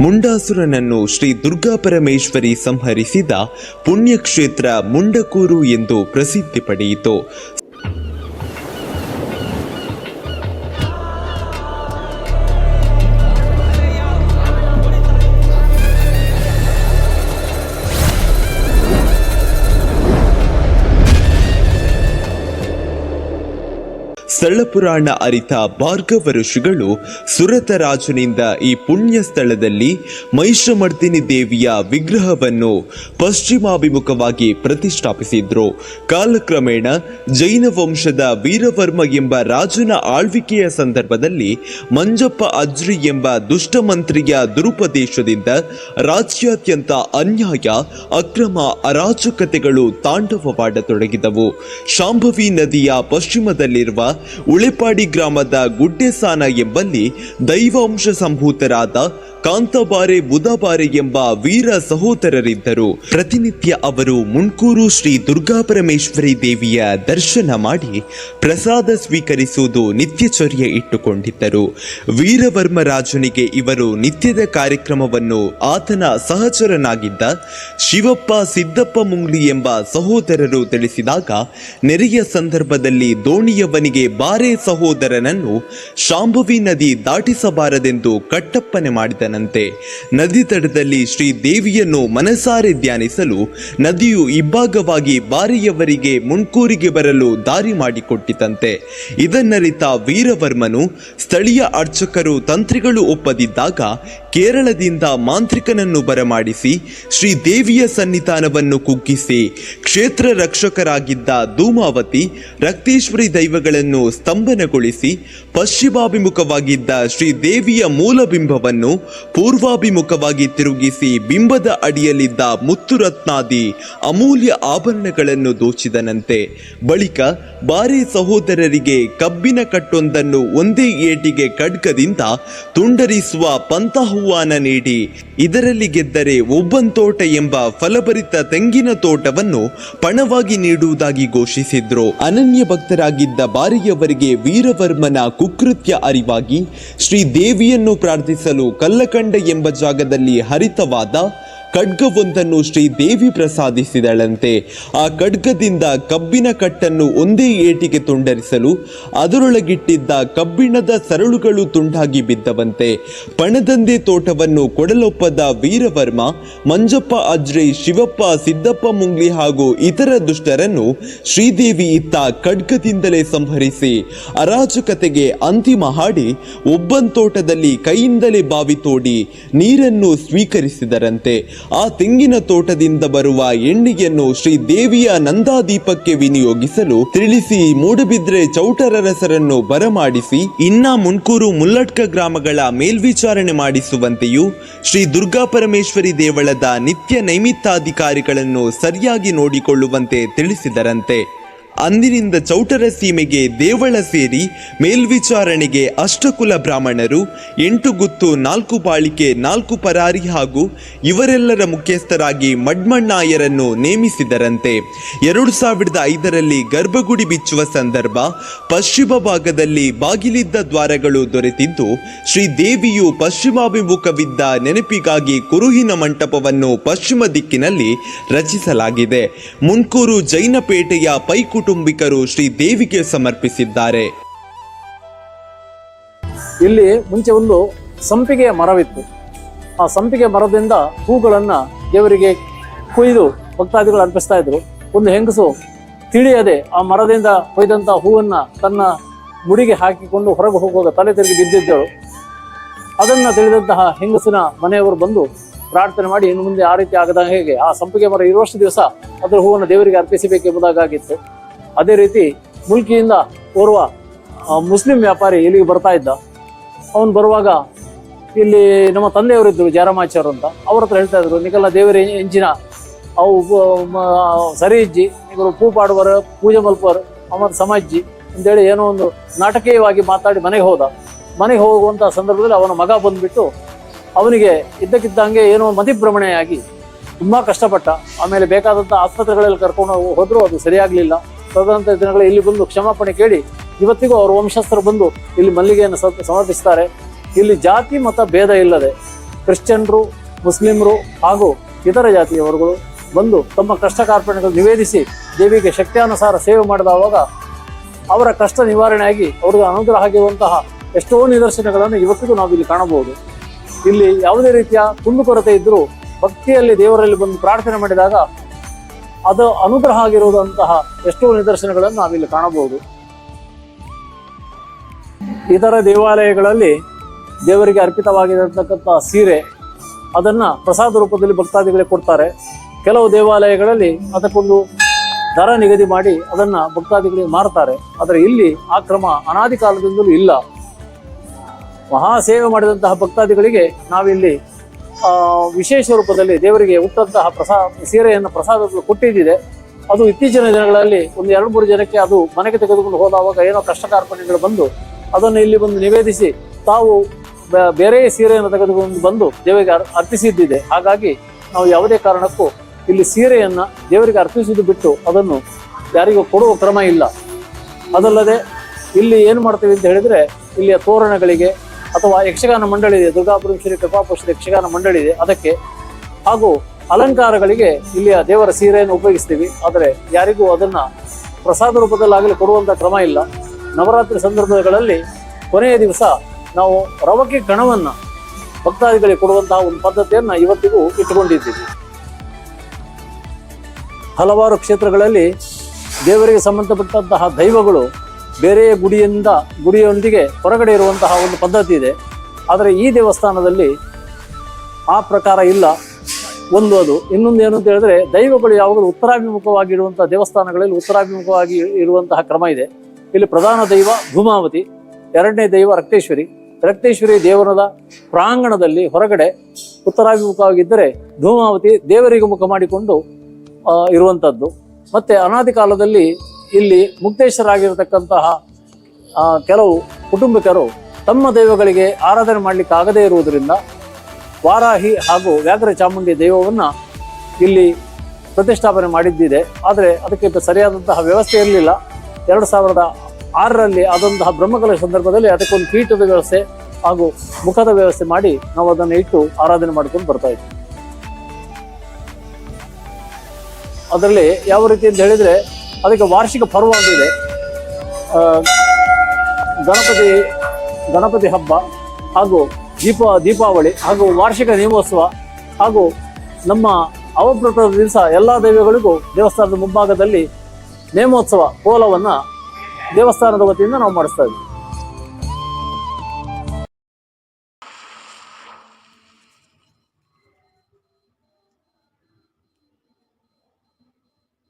ಮುಂಡಾಸುರನನ್ನು ಶ್ರೀ ದುರ್ಗಾ ಪರಮೇಶ್ವರಿ ಸಂಹರಿಸಿದ ಪುಣ್ಯಕ್ಷೇತ್ರ ಮುಂಡಕೂರು ಎಂದು ಪ್ರಸಿದ್ಧಿ ಪಡೆಯಿತು. ಸ್ಥಳಪುರಾಣ ಅರಿತ ಭಾರ್ಗವ ಋಷಿಗಳು ಸುರತ ರಾಜನಿಂದ ಈ ಪುಣ್ಯ ಸ್ಥಳದಲ್ಲಿ ಮಹಿಷಮರ್ದಿನಿ ದೇವಿಯ ವಿಗ್ರಹವನ್ನು ಪಶ್ಚಿಮಾಭಿಮುಖವಾಗಿ ಪ್ರತಿಷ್ಠಾಪಿಸಿದ್ರು. ಕಾಲಕ್ರಮೇಣ ಜೈನ ವಂಶದ ವೀರವರ್ಮ ಎಂಬ ರಾಜನ ಆಳ್ವಿಕೆಯ ಸಂದರ್ಭದಲ್ಲಿ ಮಂಜಪ್ಪ ಅಜ್ರಿ ಎಂಬ ದುಷ್ಟಮಂತ್ರಿಯ ದುರುಪದೇಶದಿಂದ ರಾಜ್ಯಾದ್ಯಂತ ಅನ್ಯಾಯ, ಅಕ್ರಮ, ಅರಾಜಕತೆಗಳು ತಾಂಡವವಾಡತೊಡಗಿದವು. ಶಾಂಭವಿ ನದಿಯ ಪಶ್ಚಿಮದಲ್ಲಿರುವ ಉಳೆಪಾಡಿ ಗ್ರಾಮದ ಗುಡ್ಡೆಸಾನ ಎಂಬಲ್ಲಿ ದೈವಾಂಶ ಸಂಭೂತರಾದ ಕಾಂತಬಾರೆ ಬುಧಬಾರೆ ಎಂಬ ವೀರ ಸಹೋದರರಿದ್ದರು. ಪ್ರತಿನಿತ್ಯ ಅವರು ಮುಣ್ಕೂರು ಶ್ರೀ ದುರ್ಗಾಪರಮೇಶ್ವರಿ ದೇವಿಯ ದರ್ಶನ ಮಾಡಿ ಪ್ರಸಾದ ಸ್ವೀಕರಿಸುವುದು ನಿತ್ಯಚರ್ಯ ಇಟ್ಟುಕೊಂಡಿದ್ದರು. ವೀರವರ್ಮ ರಾಜನಿಗೆ ಇವರು ನಿತ್ಯದ ಕಾರ್ಯಕ್ರಮವನ್ನು ಆತನ ಸಹಚರನಾಗಿದ್ದ ಶಿವಪ್ಪ ಸಿದ್ದಪ್ಪ ಮುಂಗ್ಲಿ ಎಂಬ ಸಹೋದರರು ತಿಳಿಸಿದಾಗ, ನೆರೆಯ ಸಂದರ್ಭದಲ್ಲಿ ದೋಣಿಯವನಿಗೆ ಬಾರೆ ಸಹೋದರನನ್ನು ಶಾಂಭವಿ ನದಿ ದಾಟಿಸಬಾರದೆಂದು ಕಟ್ಟಪ್ಪನೆ ಮಾಡಿದನಂತೆ. ನದಿ ತಟದಲ್ಲಿ ಶ್ರೀ ದೇವಿಯನ್ನು ಮನಸಾರೆ ಧ್ಯಾನಿಸಲು ನದಿಯು ಇಬ್ಬಾಗವಾಗಿ ಬಾರೆಯವರಿಗೆ ಮುನ್ಕೂರಿಗೆ ಬರಲು ದಾರಿ ಮಾಡಿಕೊಟ್ಟಿತಂತೆ. ಇದನ್ನರಿತ ವೀರವರ್ಮನು ಸ್ಥಳೀಯ ಅರ್ಚಕರು ತಂತ್ರಿಗಳು ಒಪ್ಪದಿದ್ದಾಗ ಕೇರಳದಿಂದ ಮಾಂತ್ರಿಕನನ್ನು ಬರಮಾಡಿಸಿ ಶ್ರೀ ದೇವಿಯ ಸನ್ನಿಧಾನವನ್ನು ಕುಗ್ಗಿಸಿ ಕ್ಷೇತ್ರ ರಕ್ಷಕರಾಗಿದ್ದ ಧೂಮಾವತಿ, ರಕ್ತೇಶ್ವರಿ ದೈವಗಳನ್ನು ಸ್ತಂಭನಗೊಳಿಸಿ ಪಶ್ಚಿಮಾಭಿಮುಖವಾಗಿದ್ದ ಶ್ರೀ ದೇವಿಯ ಮೂಲಬಿಂಬವನ್ನು ಪೂರ್ವಾಭಿಮುಖವಾಗಿ ತಿರುಗಿಸಿ ಬಿಂಬದ ಅಡಿಯಲ್ಲಿದ್ದ ಮುತ್ತುರತ್ನಾದಿ ಅಮೂಲ್ಯ ಆಭರಣಗಳನ್ನು ದೋಚಿದನಂತೆ. ಬಳಿಕ ಬಾರಿ ಸಹೋದರರಿಗೆ ಕಬ್ಬಿನ ಕಟ್ಟೊಂದನ್ನು ಒಂದೇ ಏಟಿಗೆ ಖಡ್ಗದಿಂದ ತುಂಡರಿಸುವ ಪಂಥಾಹ್ವಾನ ನೀಡಿ, ಇದರಲ್ಲಿ ಗೆದ್ದರೆ ಒಬ್ಬಂತೋಟ ಎಂಬ ಫಲಭರಿತ ತೆಂಗಿನ ತೋಟವನ್ನು ಪಣವಾಗಿ ನೀಡುವುದಾಗಿ ಘೋಷಿಸಿದ್ರು. ಅನನ್ಯ ಭಕ್ತರಾಗಿದ್ದ ಬಾರಿಯವರಿಗೆ ವೀರವರ್ಮನ ಕುಕೃತ್ಯ ಅರಿವಾಗಿ ಶ್ರೀ ದೇವಿಯನ್ನು ಪ್ರಾರ್ಥಿಸಲು ಕಲ್ಲಕಂಡ ಎಂಬ ಜಾಗದಲ್ಲಿ ಹರಿತವಾದ ಖಡ್ಗವೊಂದನ್ನು ಶ್ರೀ ದೇವಿ ಪ್ರಸಾದಿಸಿದಳಂತೆ. ಆ ಖಡ್ಗದಿಂದ ಕಬ್ಬಿನ ಕಟ್ಟನ್ನು ಒಂದೇ ಏಟಿಗೆ ತುಂಡರಿಸಲು ಅದರೊಳಗಿಟ್ಟಿದ್ದ ಕಬ್ಬಿಣದ ಸರಳುಗಳು ತುಂಡಾಗಿ ಬಿದ್ದವಂತೆ. ಪಣದಂದೆ ತೋಟವನ್ನು ಕೊಡಲೊಪ್ಪದ ವೀರವರ್ಮ, ಮಂಜಪ್ಪ ಅಜ್ರೆ, ಶಿವಪ್ಪ ಸಿದ್ದಪ್ಪ ಮುಂಗ್ಲಿ ಹಾಗೂ ಇತರ ದುಷ್ಟರನ್ನು ಶ್ರೀದೇವಿ ಇತ್ತ ಖಡ್ಗದಿಂದಲೇ ಸಂಹರಿಸಿ ಅರಾಜಕತೆಗೆ ಅಂತಿಮ ಹಾಡಿ ಒಬ್ಬಂತೋಟದಲ್ಲಿ ಕೈಯಿಂದಲೇ ಬಾವಿ ತೋಡಿ ನೀರನ್ನು ಸ್ವೀಕರಿಸಿದರಂತೆ. ಆ ತೆಂಗಿನ ತೋಟದಿಂದ ಬರುವ ಎಣ್ಣೆಯನ್ನು ಶ್ರೀ ದೇವಿಯ ನಂದಾದೀಪಕ್ಕೆ ವಿನಿಯೋಗಿಸಲು ತಿಳಿಸಿ ಮೂಡಬಿದ್ರೆ ಚೌಟರರಸರನ್ನು ಬರಮಾಡಿಸಿ ಇನ್ನ ಮುನ್ಕೂರು ಮುಲ್ಲಟ್ಕ ಗ್ರಾಮಗಳ ಮೇಲ್ವಿಚಾರಣೆ ಮಾಡಿಸುವಂತೆಯೂ ಶ್ರೀ ದುರ್ಗಾ ಪರಮೇಶ್ವರಿ ದೇವಳದ ನಿತ್ಯ ನೈಮಿತ್ತಾಧಿಕಾರಿಗಳನ್ನು ಸರಿಯಾಗಿ ನೋಡಿಕೊಳ್ಳುವಂತೆ ತಿಳಿಸಿದರಂತೆ. ಅಂದಿನಿಂದ ಚೌಟರ ಸೀಮೆಗೆ ದೇವಳ ಸೇರಿ ಮೇಲ್ವಿಚಾರಣೆಗೆ ಅಷ್ಟಕುಲ ಬ್ರಾಹ್ಮಣರು, ಎಂಟು ಗುತ್ತು, ನಾಲ್ಕು ಬಾಳಿಕೆ, ನಾಲ್ಕು ಪರಾರಿ ಹಾಗೂ ಇವರೆಲ್ಲರ ಮುಖ್ಯಸ್ಥರಾಗಿ ಮಡ್ಮಣ್ಣಾಯರನ್ನು ನೇಮಿಸಿದರಂತೆ. ಎರಡು ಸಾವಿರದ ಐದರಲ್ಲಿ ಗರ್ಭಗುಡಿ ಬಿಚ್ಚುವ ಸಂದರ್ಭ ಪಶ್ಚಿಮ ಭಾಗದಲ್ಲಿ ಬಾಗಿಲಿದ್ದ ದ್ವಾರಗಳು ದೊರೆತಿದ್ದು, ಶ್ರೀ ದೇವಿಯು ಪಶ್ಚಿಮಾಭಿಮುಖವಿದ್ದ ನೆನಪಿಗಾಗಿ ಕುರುಹಿನ ಮಂಟಪವನ್ನು ಪಶ್ಚಿಮ ದಿಕ್ಕಿನಲ್ಲಿ ರಚಿಸಲಾಗಿದೆ. ಮುನ್ಕೂರು ಜೈನಪೇಟೆಯ ಪೈ ಕುಟುಂಬಿಕರು ಶ್ರೀ ದೇವಿಗೆ ಸಮರ್ಪಿಸಿದ್ದಾರೆ. ಇಲ್ಲಿ ಮುಂಚೆ ಒಂದು ಸಂಪಿಗೆಯ ಮರವಿತ್ತು. ಆ ಸಂಪಿಗೆ ಮರದಿಂದ ಹೂಗಳನ್ನ ದೇವರಿಗೆ ಕೊಯ್ದು ಭಕ್ತಾದಿಗಳು ಅರ್ಪಿಸ್ತಾ ಇದ್ರು. ಒಂದು ಹೆಂಗಸು ತಿಳಿಯದೆ ಆ ಮರದಿಂದ ಕೊಯ್ದಂತ ಹೂವನ್ನ ತನ್ನ ಮುಡಿಗೆ ಹಾಕಿಕೊಂಡು ಹೊರಗೆ ಹೋಗುವಾಗ ತಲೆ ತಿರುಗಿ ಬಿದ್ದಿದ್ದಳು. ಅದನ್ನ ತಿಳಿದಂತಹ ಹೆಂಗಸಿನ ಮನೆಯವರು ಬಂದು ಪ್ರಾರ್ಥನೆ ಮಾಡಿ ಇನ್ನು ಮುಂದೆ ಆ ರೀತಿ ಆಗದ ಹೇಗೆ? ಆ ಸಂಪಿಗೆ ಮರ ಇರುವಷ್ಟು ದಿವಸ ಅದರ ಹೂವನ್ನು ದೇವರಿಗೆ ಅರ್ಪಿಸಬೇಕೆಂಬುದಾಗಿತ್ತು. ಅದೇ ರೀತಿ ಮುಲ್ಕಿಯಿಂದ ಓರ್ವ ಮುಸ್ಲಿಂ ವ್ಯಾಪಾರಿ ಇಲ್ಲಿಗೆ ಬರ್ತಾ ಇದ್ದ. ಅವನು ಬರುವಾಗ ಇಲ್ಲಿ ನಮ್ಮ ತಂದೆಯವರಿದ್ದರು ಜಾರಮಾಚಾರ್ ಅಂತ. ಅವ್ರ ಹತ್ರ ಹೇಳ್ತಾ ಇದ್ರು, ನಿಖಲ ದೇವರ ಎಂಜಿನ, ಅವು ಬ- ಮ- ಸರಿ ಇಜ್ಜಿ ಇವರು ಪೂ ಪಾಡುವರ, ಪೂಜೆ ಮಲ್ಪರು ಅವನ ಸಮಾಜಿ ಅಂತೇಳಿ ಏನೋ ಒಂದು ನಾಟಕೀಯವಾಗಿ ಮಾತಾಡಿ ಮನೆಗೆ ಹೋದ. ಮನೆಗೆ ಹೋಗುವಂಥ ಸಂದರ್ಭದಲ್ಲಿ ಅವನ ಮಗ ಬಂದುಬಿಟ್ಟು ಅವನಿಗೆ ಇದ್ದಕ್ಕಿದ್ದಂಗೆ ಏನೋ ಮತಿಭ್ರಮಣೆಯಾಗಿ ತುಂಬ ಕಷ್ಟಪಟ್ಟ. ಆಮೇಲೆ ಬೇಕಾದಂಥ ಆಸ್ಪತ್ರೆಗಳಲ್ಲಿ ಕರ್ಕೊಂಡು ಹೋದರೂ, ಅದು ಸರಿಯಾಗ್ಲಿಲ್ಲ. ತದನಂತರ ದಿನಗಳಲ್ಲಿ ಇಲ್ಲಿ ಬಂದು ಕ್ಷಮಾಪಣೆ ಕೇಳಿ ಇವತ್ತಿಗೂ ಅವರ ವಂಶಸ್ಥರು ಬಂದು ಇಲ್ಲಿ ಮಲ್ಲಿಗೆಯನ್ನು ಸಮರ್ಪಿಸ್ತಾರೆ. ಇಲ್ಲಿ ಜಾತಿ, ಮತ, ಭೇದ ಇಲ್ಲದೆ ಕ್ರಿಶ್ಚಿಯನ್ರು, ಮುಸ್ಲಿಮರು ಹಾಗೂ ಇತರ ಜಾತಿಯವರುಗಳು ಬಂದು ತಮ್ಮ ಕಷ್ಟ ಕಾರ್ಪಣ್ಯಗಳು ನಿವೇದಿಸಿ ದೇವಿಗೆ ಶಕ್ತಿಯಾನುಸಾರ ಸೇವೆ ಮಾಡಿದಾಗ ಅವರ ಕಷ್ಟ ನಿವಾರಣೆಯಾಗಿ ಅವ್ರಿಗೆ ಅನುಗ್ರಹ ಆಗಿರುವಂತಹ ಎಷ್ಟೋ ನಿದರ್ಶನಗಳನ್ನು ಇವತ್ತಿಗೂ ನಾವು ಇಲ್ಲಿ ಕಾಣಬಹುದು. ಇಲ್ಲಿ ಯಾವುದೇ ರೀತಿಯ ಕುಂದುಕೊರತೆ ಇದ್ದರೂ ಭಕ್ತಿಯಲ್ಲಿ ದೇವರಲ್ಲಿ ಬಂದು ಪ್ರಾರ್ಥನೆ ಮಾಡಿದಾಗ ಅದು ಅನುಗ್ರಹ ಆಗಿರುವಂತಹ ಎಷ್ಟೋ ನಿದರ್ಶನಗಳನ್ನು ನಾವಿಲ್ಲಿ ಕಾಣಬಹುದು. ಇತರ ದೇವಾಲಯಗಳಲ್ಲಿ ದೇವರಿಗೆ ಅರ್ಪಿತವಾಗಿರತಕ್ಕಂಥ ಸೀರೆ, ಅದನ್ನ ಪ್ರಸಾದ ರೂಪದಲ್ಲಿ ಭಕ್ತಾದಿಗಳಿಗೆ ಕೊಡ್ತಾರೆ. ಕೆಲವು ದೇವಾಲಯಗಳಲ್ಲಿ ಅದಕ್ಕೊಂದು ದರ ನಿಗದಿ ಮಾಡಿ ಅದನ್ನ ಭಕ್ತಾದಿಗಳಿಗೆ ಮಾರ್ತಾರೆ. ಆದರೆ ಇಲ್ಲಿ ಆ ಕ್ರಮ ಅನಾದಿ ಕಾಲದಿಂದಲೂ ಇಲ್ಲ. ಮಹಾಸೇವೆ ಮಾಡಿದಂತಹ ಭಕ್ತಾದಿಗಳಿಗೆ ನಾವಿಲ್ಲಿ ವಿಶೇಷ ರೂಪದಲ್ಲಿ ದೇವರಿಗೆ ಹುಟ್ಟಂತಹ ಪ್ರಸಾದ, ಸೀರೆಯನ್ನು ಪ್ರಸಾದ ಕೊಟ್ಟಿದ್ದಿದೆ. ಅದು ಇತ್ತೀಚಿನ ದಿನಗಳಲ್ಲಿ ಒಂದು ಎರಡು ಮೂರು ಜನಕ್ಕೆ ಅದು ಮನೆಗೆ ತೆಗೆದುಕೊಂಡು ಹೋದಾಗ ಏನೋ ಕಷ್ಟ ಕಾರ್ಪಣ್ಯಗಳು ಬಂದು ಅದನ್ನು ಇಲ್ಲಿ ಬಂದು ನಿವೇದಿಸಿ ತಾವು ಬೇರೆ ಸೀರೆಯನ್ನು ತೆಗೆದುಕೊಂಡು ಬಂದು ದೇವರಿಗೆ ಅರ್- ಅರ್ಪಿಸಿದ್ದಿದೆ. ಹಾಗಾಗಿ ನಾವು ಯಾವುದೇ ಕಾರಣಕ್ಕೂ ಇಲ್ಲಿ ಸೀರೆಯನ್ನು ದೇವರಿಗೆ ಅರ್ಪಿಸಿದ್ದು ಬಿಟ್ಟು ಅದನ್ನು ಯಾರಿಗೂ ಕೊಡುವ ಕ್ರಮ ಇಲ್ಲ. ಅದಲ್ಲದೆ ಇಲ್ಲಿ ಏನು ಮಾಡ್ತೀವಿ ಅಂತ ಹೇಳಿದರೆ, ಇಲ್ಲಿಯ ತೋರಣಗಳಿಗೆ ಅಥವಾ ಯಕ್ಷಗಾನ ಮಂಡಳಿ ಇದೆ, ದುರ್ಗಾಪುರಂ ಶ್ರೀ ಕೃಪಾಪುರುಷದ ಯಕ್ಷಗಾನ ಮಂಡಳಿ ಇದೆ, ಅದಕ್ಕೆ ಹಾಗೂ ಅಲಂಕಾರಗಳಿಗೆ ಇಲ್ಲಿಯ ದೇವರ ಸೀರೆಯನ್ನು ಉಪಯೋಗಿಸ್ತೀವಿ. ಆದರೆ ಯಾರಿಗೂ ಅದನ್ನ ಪ್ರಸಾದ ರೂಪದಲ್ಲಾಗಲಿ ಕೊಡುವಂಥ ಕ್ರಮ ಇಲ್ಲ. ನವರಾತ್ರಿ ಸಂದರ್ಭಗಳಲ್ಲಿ ಕೊನೆಯ ದಿವಸ ನಾವು ರವಕೆ ಕಣವನ್ನು ಭಕ್ತಾದಿಗಳಿಗೆ ಕೊಡುವಂತಹ ಒಂದು ಪದ್ಧತಿಯನ್ನು ಇವತ್ತಿಗೂ ಇಟ್ಟುಕೊಂಡಿದ್ದೀವಿ. ಹಲವಾರು ಕ್ಷೇತ್ರಗಳಲ್ಲಿ ದೇವರಿಗೆ ಸಂಬಂಧಪಟ್ಟಂತಹ ದೈವಗಳು ಬೇರೆ ಗುಡಿಯಿಂದ, ಗುಡಿಯೊಂದಿಗೆ ಹೊರಗಡೆ ಇರುವಂತಹ ಒಂದು ಪದ್ಧತಿ ಇದೆ. ಆದರೆ ಈ ದೇವಸ್ಥಾನದಲ್ಲಿ ಆ ಪ್ರಕಾರ ಇಲ್ಲ. ಒಂದು ಅದು. ಇನ್ನೊಂದು ಏನು ಅಂತ ಹೇಳಿದ್ರೆ, ದೈವಗಳು ಯಾವಾಗಲೂ ಉತ್ತರಾಭಿಮುಖವಾಗಿರುವಂತಹ ದೇವಸ್ಥಾನಗಳಲ್ಲಿ ಉತ್ತರಾಭಿಮುಖವಾಗಿ ಇರುವಂತಹ ಕ್ರಮ ಇದೆ. ಇಲ್ಲಿ ಪ್ರಧಾನ ದೈವ ಭೂಮಾವತಿ, ಎರಡನೇ ದೈವ ರಕ್ತೇಶ್ವರಿ. ರಕ್ತೇಶ್ವರಿ ದೇವರದ ಪ್ರಾಂಗಣದಲ್ಲಿ ಹೊರಗಡೆ ಉತ್ತರಾಭಿಮುಖವಾಗಿದ್ದರೆ ಧೂಮಾವತಿ ದೇವರಿಗೆ ಮುಖ ಮಾಡಿಕೊಂಡು ಇರುವಂಥದ್ದು. ಮತ್ತೆ ಅನಾದಿ ಕಾಲದಲ್ಲಿ ಇಲ್ಲಿ ಮುಕ್ತೇಶ್ವರಾಗಿರತಕ್ಕಂತಹ ಕೆಲವು ಕುಟುಂಬಿಕರು ತಮ್ಮ ದೈವಗಳಿಗೆ ಆರಾಧನೆ ಮಾಡಲಿಕ್ಕೆ ಆಗದೇ ಇರುವುದರಿಂದ ವಾರಾಹಿ ಹಾಗೂ ವ್ಯಾಘ್ರ ಚಾಮುಂಡಿ ದೈವವನ್ನು ಇಲ್ಲಿ ಪ್ರತಿಷ್ಠಾಪನೆ ಮಾಡಿದ್ದಿದೆ. ಆದರೆ ಅದಕ್ಕೆ ಸರಿಯಾದಂತಹ ವ್ಯವಸ್ಥೆ ಇರಲಿಲ್ಲ. ಎರಡು ಸಾವಿರದ ಆರರಲ್ಲಿ ಆದಂತಹ ಬ್ರಹ್ಮಕಲ ಸಂದರ್ಭದಲ್ಲಿ ಅದಕ್ಕೊಂದು ಪೀಠದ ವ್ಯವಸ್ಥೆ ಹಾಗೂ ಮುಖದ ವ್ಯವಸ್ಥೆ ಮಾಡಿ ನಾವು ಅದನ್ನು ಇಟ್ಟು ಆರಾಧನೆ ಮಾಡ್ಕೊಂಡು ಬರ್ತಾ ಇದ್ವಿ. ಅದರಲ್ಲಿ ಯಾವ ರೀತಿ ಅಂತ ಹೇಳಿದ್ರೆ ಅದಕ್ಕೆ ವಾರ್ಷಿಕ ಪರ್ವ ಅಂತಿದೆ ಗಣಪತಿ ಗಣಪತಿ ಹಬ್ಬ ಹಾಗೂ ದೀಪ, ದೀಪಾವಳಿ ಹಾಗೂ ವಾರ್ಷಿಕ ನೇಮೋತ್ಸವ ಹಾಗೂ ನಮ್ಮ ಅವಭೃತದ ದಿವಸ ಎಲ್ಲ ದೇವಿಗಳಿಗೂ ದೇವಸ್ಥಾನದ ಮುಂಭಾಗದಲ್ಲಿ ನೇಮೋತ್ಸವ ಕೋಲವನ್ನು ದೇವಸ್ಥಾನದ ವತಿಯಿಂದ ನಾವು ಮಾಡಿಸ್ತಾ